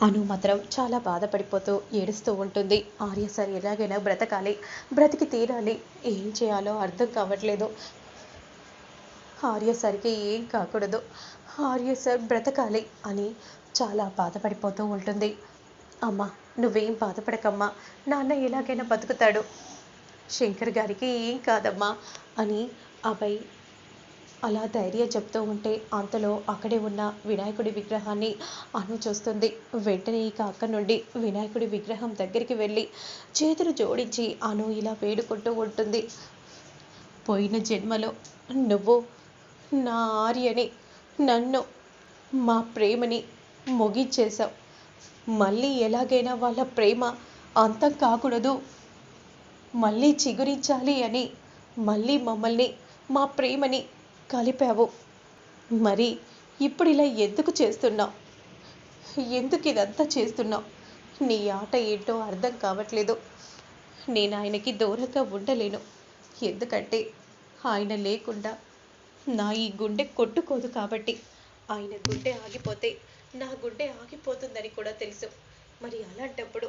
అను మాత్రం చాలా బాధపడిపోతూ ఏడుస్తూ ఉంటుంది. ఆర్య సార్ ఎలాగైనా బ్రతకాలి బ్రతికి తీరాలి. ఏం చేయాలో అర్థం కావట్లేదు. ఆర్య సార్కి ఏం కాకూడదు. ఆర్య సార్ బ్రతకాలి అని చాలా బాధపడిపోతూ ఉంటుంది. అమ్మా నువ్వేం బాధపడకమ్మా. నాన్న ఎలాగైనా బతుకుతాడు. శంకర్ గారికి ఏం కాదమ్మా అని అభయ్ అలా ధైర్యం చెప్తూ ఉంటే అంతలో అక్కడే ఉన్న వినాయకుడి విగ్రహాన్ని అను చూస్తుంది. వెంటనే ఇక అక్క నుండి వినాయకుడి విగ్రహం దగ్గరికి వెళ్ళి చేతులు జోడించి అను ఇలా వేడుకుంటూ ఉంటుంది. పోయిన జన్మలో నువ్వు నా ఆర్యని నన్ను మా ప్రేమని ముగించేశావు. మళ్ళీ ఎలాగైనా వాళ్ళ ప్రేమ అంతం కాకూడదు. మళ్ళీ చిగురించాలి అని మళ్ళీ మమ్మల్ని మా ప్రేమని కలిపావు. మరి ఇప్పుడు ఇలా ఎందుకు చేస్తున్నావు? ఎందుకు ఇదంతా చేస్తున్నావు? నీ ఆట ఏంటో అర్థం కావట్లేదు. నేను ఆయనకి దూరంగా ఉండలేను. ఎందుకంటే ఆయన లేకుండా నా ఈ గుండె కొట్టుకోదు కాబట్టి. ఆయన గుండె ఆగిపోతే నా గుండె ఆగిపోతుందని కూడా తెలుసు. మరి అలాంటప్పుడు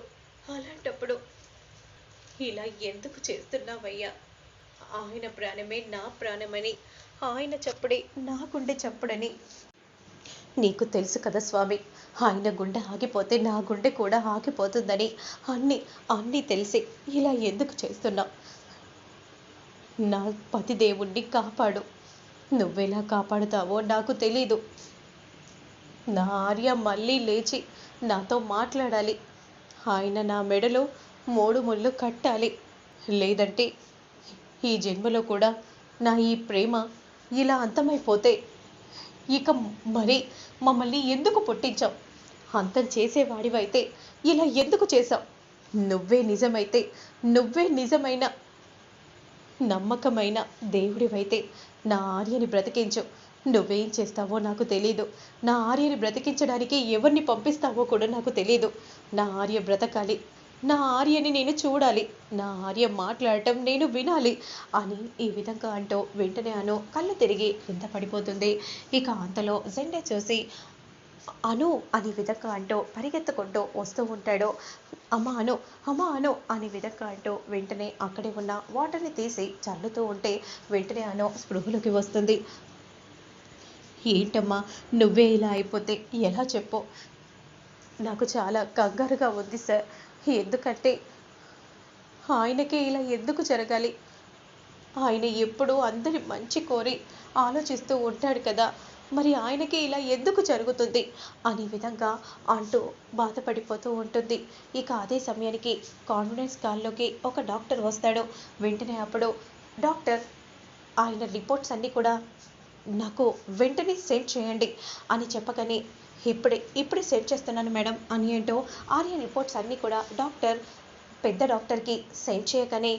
అలాంటప్పుడు ఇలా ఎందుకు చేస్తున్నావయ్యా? ఆయన ప్రాణమే నా ప్రాణమని ఆయన చప్పుడే నా గుండె చప్పుడని. నీకు తెలుసు కదా స్వామి ఆయన గుండె ఆగిపోతే నా గుండె కూడా ఆగిపోతుందని. అన్నీ అన్నీ తెలిసి ఇలా ఎందుకు చేస్తున్నావు నా పతి దేవుణ్ణి కాపాడు. నువ్వెలా కాపాడుతావో నాకు తెలీదు. నా ఆర్య మళ్ళీ లేచి నాతో మాట్లాడాలి. ఆయన నా మెడలో మూడు ముళ్ళు కట్టాలి. లేదంటే ఈ జన్మలో కూడా నా ఈ ప్రేమ ఇలా అంతమైపోతే ఇక మరి మమ్మల్ని ఎందుకు పుట్టించావు? అంతం చేసేవాడివైతే ఇలా ఎందుకు చేశావు? నువ్వే నిజమైతే నువ్వే నిజమైన నమ్మకమైన దేవుడివైతే నా ఆర్యని బ్రతికించు. నువ్వేం చేస్తావో నాకు తెలీదు. నా ఆర్యని బ్రతికించడానికి ఎవరిని పంపిస్తావో కూడా నాకు తెలీదు. నా ఆర్య బ్రతకాలి. నా ఆర్యని నేను చూడాలి. నా ఆర్య మాట్లాడటం నేను వినాలి అని ఈ విధంగా అంటూ వెంటనే అను కళ్ళు తిరిగి కింద పడిపోతుంది. ఇక అంతలో జెండే చూసి అను అనే విధంగా అంటూ పరిగెత్తుకుంటూ వస్తూ ఉంటాడు. అమ్మ అను అమ్మ అను అనే విధంగా అంటూ వెంటనే అక్కడే ఉన్న వాటర్ని తీసి చల్లుతూ ఉంటే వెంటనే అను స్పృహలోకి వస్తుంది. ఏంటమ్మా నువ్వే ఇలా అయిపోతే ఎలా చెప్పు? నాకు చాలా కంగారుగా ఉంది సార్. ఎందుకంటే ఆయనకే ఇలా ఎందుకు జరగాలి? ఆయన ఎప్పుడూ అందరి మంచి కోరి ఆలోచిస్తూ ఉంటాడు కదా. మరి ఆయనకి ఇలా ఎందుకు జరుగుతుంది? అనే విధంగా అంటూ బాధపడిపోతూ ఉంటుంది. ఇక అదే సమయానికి కాన్ఫిడెన్స్ కాల్లోకి ఒక డాక్టర్ వస్తాడు. వెంటనే అప్పుడు డాక్టర్ ఆయన రిపోర్ట్స్ అన్నీ కూడా నాకు వెంటనే సెండ్ చేయండి అని చెప్పగానే ఇప్పుడే ఇప్పుడే సెండ్ చేస్తున్నాను మేడం అని ఏంటో ఆర్య రిపోర్ట్స్ అన్నీ కూడా డాక్టర్ పెద్ద డాక్టర్కి సెండ్ చేయగానే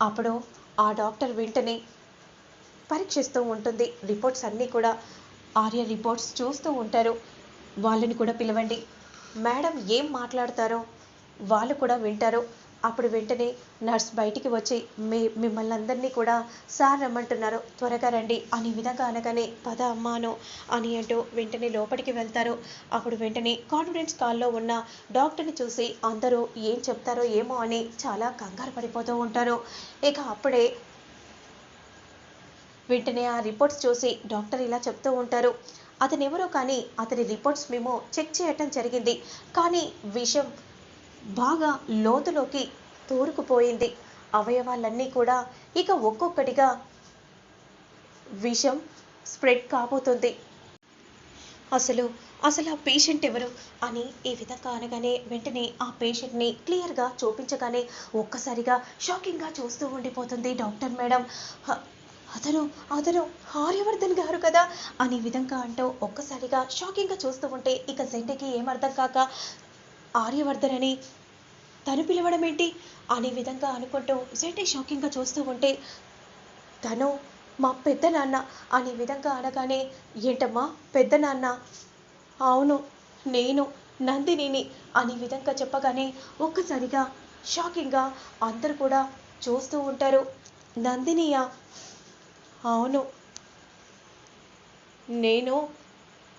అప్పుడు ఆ డాక్టర్ వెంటనే పరీక్షిస్తూ ఉంటుంది. రిపోర్ట్స్ అన్నీ కూడా ఆర్య రిపోర్ట్స్ చూస్తూ ఉంటారు. వాళ్ళని కూడా పిలవండి. మేడం ఏం మాట్లాడతారో వాళ్ళు కూడా వింటారు. అప్పుడు వెంటనే నర్స్ బయటికి వచ్చి మీ మిమ్మల్ని అందరినీ కూడా సార్ రమ్మంటున్నారు త్వరగా రండి. అనే విధంగా అనగానే పద అమ్మాను అని అంటూ వెంటనే లోపలికి వెళ్తారు. అప్పుడు వెంటనే కాన్ఫిడెన్స్ కాల్లో ఉన్న డాక్టర్ని చూసి అందరూ ఏం చెప్తారో ఏమో అని చాలా కంగారు పడిపోతూ ఉంటారు. ఇక అప్పుడే వెంటనే ఆ రిపోర్ట్స్ చూసి డాక్టర్ ఇలా చెప్తూ ఉంటారు. అతనెవరో ఎవరో కానీ అతని రిపోర్ట్స్ మేము చెక్ చేయటం జరిగింది. కానీ విషయం బాగా లోతులోకి తూరుకుపోయింది. అవయవాలన్నీ కూడా ఇక ఒక్కొక్కటిగా విషం స్ప్రెడ్ కాబోతుంది. అసలు అసలు ఆ పేషెంట్ ఎవరు అని ఈ విధంగా అనగానే వెంటనే ఆ పేషెంట్ని క్లియర్గా చూపించగానే ఒక్కసారిగా షాకింగ్గా చూస్తూ ఉండిపోతుంది డాక్టర్ మేడం. అతను అతను హార్యవర్ధన్ గారు కదా అనే విధంగా అంటూ ఒక్కసారిగా షాకింగ్గా చూస్తూ ఉంటే ఇక జెండకి ఏమర్థం కాక ఆర్యవర్ధన్ అని. తను పిలవడం ఏంటి? అనే విధంగా అనుకుంటూ జెంటే షాకింగ్గా చూస్తూ ఉంటే తను మా పెద్ద నాన్న అనే విధంగా అనగానే ఏంటమ్మా పెద్ద నాన్న? అవును నేను నందినిని అనే విధంగా చెప్పగానే ఒక్కసారిగా షాకింగ్గా అందరూ కూడా చూస్తూ ఉంటారు. నందినియా? అవును నేను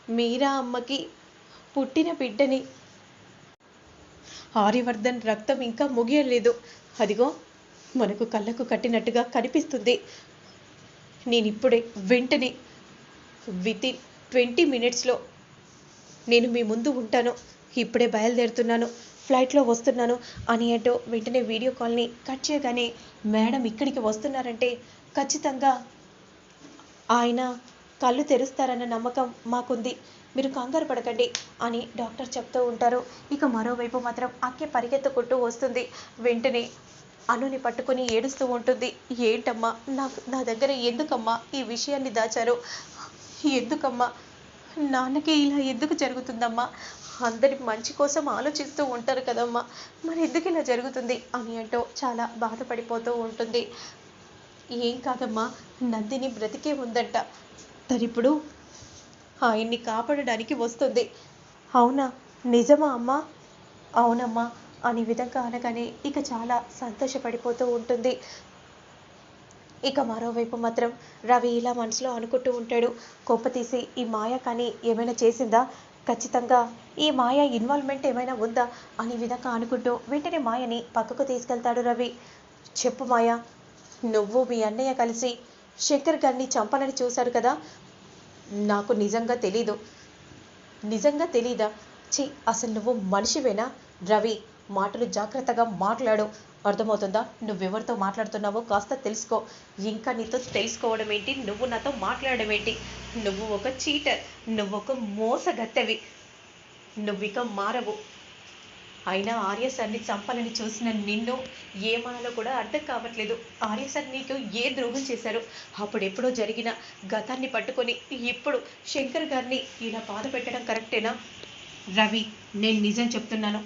మీరా అమ్మకి పుట్టిన బిడ్డని ఆర్యవర్ధన్ రక్తం ఇంకా ముగియలేదు. అదిగో మనకు కళ్ళకు కట్టినట్టుగా కనిపిస్తుంది. నేను ఇప్పుడే వెంటనే విత్ ఇన్ ట్వంటీ మినిట్స్లో నేను మీ ముందు ఉంటాను. ఇప్పుడే బయలుదేరుతున్నాను. ఫ్లైట్లో వస్తున్నాను అని అంటూ వెంటనే వీడియో కాల్ని కట్ చేయగానే మేడం ఇక్కడికి వస్తున్నారంటే ఖచ్చితంగా ఆయన కళ్ళు తెరుస్తారన్న నమ్మకం మాకుంది. మీరు కంగారు పడకండి అని డాక్టర్ చెప్తూ ఉంటారు. ఇక మరోవైపు మాత్రం అక్కే పరిగెత్తుకుంటూ వస్తుంది. వెంటనే అనుని పట్టుకొని ఏడుస్తూ ఉంటుంది. ఏంటమ్మా? నాకు నా దగ్గర ఎందుకమ్మా ఈ విషయాన్ని దాచారు? ఎందుకమ్మా? నాన్నకి ఇలా ఎందుకు జరుగుతుందమ్మా? అందరి మంచి కోసం ఆలోచిస్తూ ఉంటారు కదమ్మా. మరి ఎందుకు ఇలా జరుగుతుంది? అని అంటూ చాలా బాధపడిపోతూ ఉంటుంది. ఏం కాదమ్మా? నందిని బ్రతికే ఉందంట. తనిప్పుడు. ఆయన్ని కాపాడడానికి వస్తుంది. అవునా? నిజమా అమ్మా? అవునమ్మా. అనే విధంగా అనగానే ఇక చాలా సంతోషపడిపోతూ ఉంటుంది. ఇక మరోవైపు మాత్రం రవి ఇలా మనసులో అనుకుంటూ ఉంటాడు. కోప తీసి ఈ మాయ కానీ ఏమైనా చేసిందా? ఖచ్చితంగా ఈ మాయ ఇన్వాల్వ్మెంట్ ఏమైనా ఉందా? అనే విధంగా అనుకుంటూ వెంటనే మాయని పక్కకు తీసుకెళ్తాడు రవి. చెప్పు మాయ నువ్వు మీ అన్నయ్య కలిసి శంకర్ గారిని చంపాలని చూశారు కదా? నాకు నిజంగా తెలీదు. నిజంగా తెలీదా? ఛీ అసలు నువ్వు మనిషివేనా? రవి మాటలు జాగ్రత్తగా మాట్లాడు. అర్థమవుతుందా? నువ్వెవరితో మాట్లాడుతున్నావో కాస్త తెలుసుకో. ఇంకా నీతో తెలుసుకోవడం ఏంటి నువ్వు నాతో మాట్లాడడం ఏంటి నువ్వు ఒక చీటర్. నువ్వు ఒక మోసగత్తెవి. ఇక మారవు. అయినా ఆర్య సార్ని చంపాలని చూసిన నిన్ను ఏమనాలో కూడా అర్థం కావట్లేదు. ఆర్య సార్ నీకు ఏ ద్రోహం చేశారు? అప్పుడెప్పుడో జరిగిన గతాన్ని పట్టుకొని ఇప్పుడు శంకర్ గారిని ఇలా బాధ పెట్టడం కరెక్టేనా? రవి నేను నిజం చెప్తున్నాను.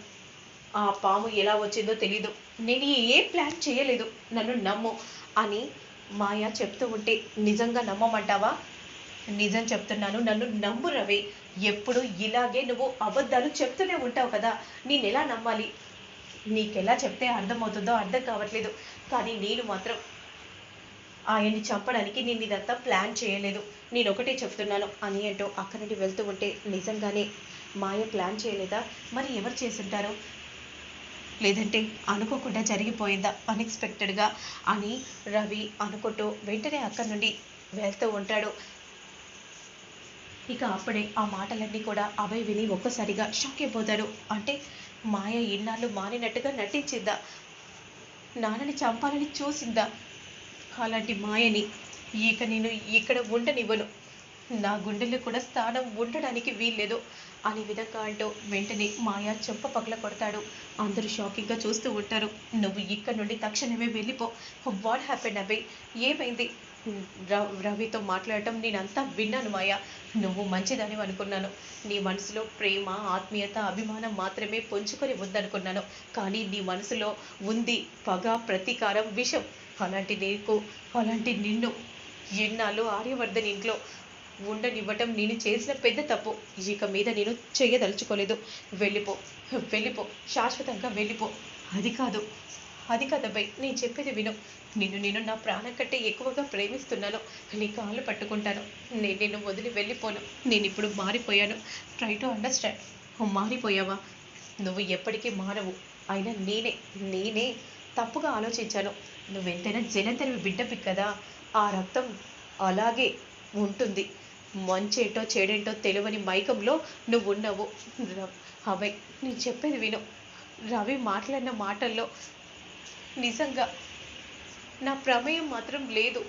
ఆ పాము ఎలా వచ్చిందో తెలీదు. నేను ఏ ప్లాన్ చేయలేదు. నన్ను నమ్ము అని మాయా చెప్తూ ఉంటే నిజంగా నమ్మమంటావా? నిజం చెప్తున్నాను. నన్ను నమ్ము రవి. ఎప్పుడు ఇలాగే నువ్వు అబద్ధాలు చెప్తూనే ఉంటావు కదా. నేను ఎలా నమ్మాలి? నీకెలా చెప్తే అర్థమవుతుందో అర్థం కావట్లేదు. కానీ నేను మాత్రం ఆయన్ని చంపడానికి నేను ఇదంతా ప్లాన్ చేయలేదు. నేను ఒకటే చెప్తున్నాను. అని అంటూ అక్కడి నుండి వెళ్తూ ఉంటే నిజంగానే మాయ ప్లాన్ చేయలేదా? మరి ఎవరు చేసుంటారు? లేదంటే అనుకోకుండా జరిగిపోయిందా? అన్ఎక్స్పెక్టెడ్గా అని రవి అనుకుంటూ వెంటనే అక్కడి నుండి వెళ్తూ ఉంటాడు. ఇక అప్పుడే ఆ మాటలన్నీ కూడా అభయ్ విని ఒక్కసారిగా షాక్ అయిపోతాడు. అంటే మాయ ఇన్నాళ్ళు మానినట్టుగా నటించిందా? నాన్నని చంపాలని చూసిందా? అలాంటి మాయని ఇక నేను ఇక్కడ ఉండనివ్వను. నా గుండెల్లో కూడా స్థానం ఉండడానికి వీల్లేదు అనే విధంగా అంటూ వెంటనే మాయ చెంప పగల కొడతాడు. అందరూ షాకింగ్గా చూస్తూ ఉంటారు. నువ్వు ఇక్కడ నుండి తక్షణమే వెళ్ళిపో. What happen Abhay? ఏమైంది? రవితో మాట్లాడటం నేనంతా విన్నాను మాయ. నువ్వు మంచిదని అనుకున్నాను. నీ మనసులో ప్రేమ ఆత్మీయత అభిమానం మాత్రమే పొంచుకొని ఉందనుకున్నాను. కానీ నీ మనసులో ఉంది పగ ప్రతీకారం విషం. అలాంటి నీకు అలాంటి నిన్ను ఎన్నాళ్ళు ఆర్యవర్ధన్ ఇంట్లో ఉండనివ్వటం నేను చేసిన పెద్ద తప్పు. ఇక మీద నేను చేయదలుచుకోలేదు. వెళ్ళిపో వెళ్ళిపో శాశ్వతంగా వెళ్ళిపో. అది కాదు. అది కాదబ్బాయి నేను చెప్పేది విను. నిన్ను నేను నా ప్రాణం కంటే ఎక్కువగా ప్రేమిస్తున్నాను. నీ కాళ్ళు పట్టుకుంటాను. నేను నిన్ను వదిలి వెళ్ళిపోను. నేను ఇప్పుడు మారిపోయాను. ట్రై టు అండర్స్టాండ్ మారిపోయావా? నువ్వు ఎప్పటికీ మారవు. అయినా నేనే నేనే తప్పుగా ఆలోచించాను. నువ్వెంతైనా జనంతరివి బిడ్డపి కదా? ఆ రక్తం అలాగే ఉంటుంది. మంచేటో చెడేంటో తెలియని మైకంలో నువ్వు ఉన్నావు ర- అవే నేను చెప్పేది విను. రవి మాట్లాడిన మాటల్లో నిజంగా. నా ప్రమేయం మాత్రం లేదు.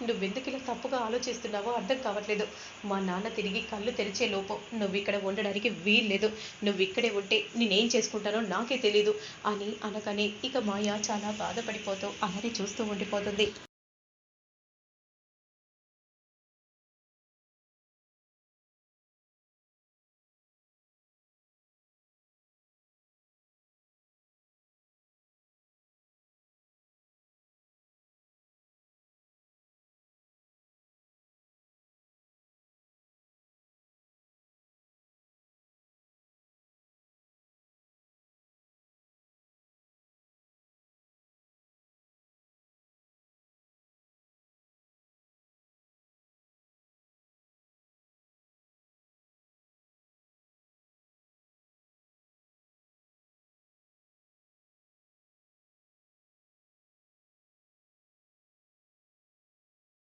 నువ్వెందుకు ఇలా తప్పుగా ఆలోచిస్తున్నావో అర్థం కావట్లేదు. మా నాన్న తిరిగి కళ్ళు తెరిచే లోపు నువ్వు ఇక్కడ ఉండడానికి వీల్లేదు. నువ్వు ఇక్కడే ఉంటే నేనేం చేసుకుంటానో నాకే తెలీదు. అని అనగానే ఇక మాయ చాలా బాధపడిపోతూ అలానే చూస్తూ ఉండిపోతుంది.